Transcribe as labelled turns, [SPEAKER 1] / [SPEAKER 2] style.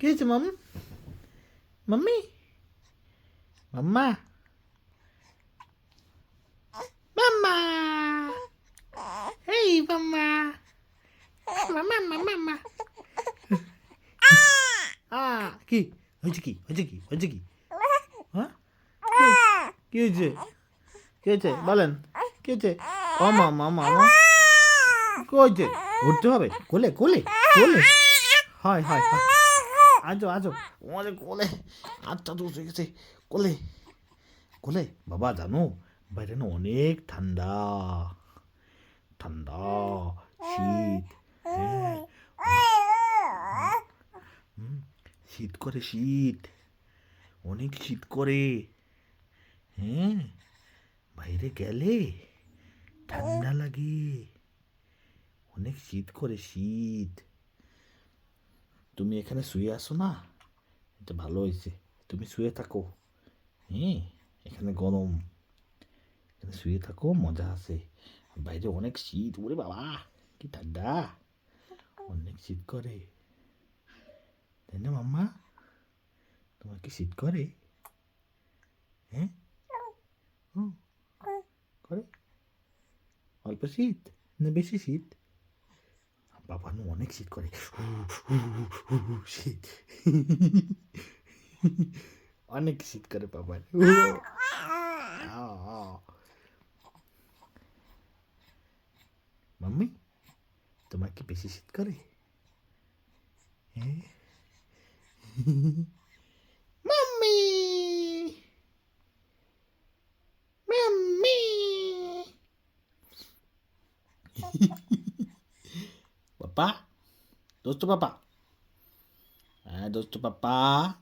[SPEAKER 1] কি হয়েছে মাম মাম্মি মাম্মা মাম্মা এই মাম্মা মাম্মা মাম্মা মাম্মা আ কি হয়েছে কি হয়েছে কি হয়েছে কি হ্যাঁ কি- হয়েছে কি হয়েছে বলেন কি হয়েছে ও মামা মামা কি হয়েছে উঠতে হবে কোলে কোলে কোলে হয় হয় হয় আজো আজো। আমাদের কোলে আচ্ছা তো হয়ে গেছে, কোলে। কোলে? বাবা, জানো, বাইরে না অনেক ঠান্ডা। ঠান্ডা, শীত হ্যাঁ। শীত করে শীত। অনেক শীত করে। হ্যাঁ বাইরে গেলে ঠান্ডা লাগে। অনেক শীত করে শীত। তুমি এখানে শুয়ে আসো না? এটা ভালো হয়েছে। তুমি শুয়ে থাকো। হ্যাঁ এখানে গরম। এখানে শুয়ে থাকো, মজা আসে বাইরে অনেক শীত। ওরে বাবা, কি ঠান্ডা। অনেক শীত করে। তাই না মাম্মা? তোমার কি শীত করে? হ্যাঁ? করে? অল্প শীত? না বেশি শীত? বাবা নু অনেক শীত করে হু, হু, হু, হু, শীত অনেক শীত করে বাবার মাম্মি তোমার কি বেশি শীত করে হ্যাঁ mummy mummy papá? Dosto papá. Ah, é, dosto papá.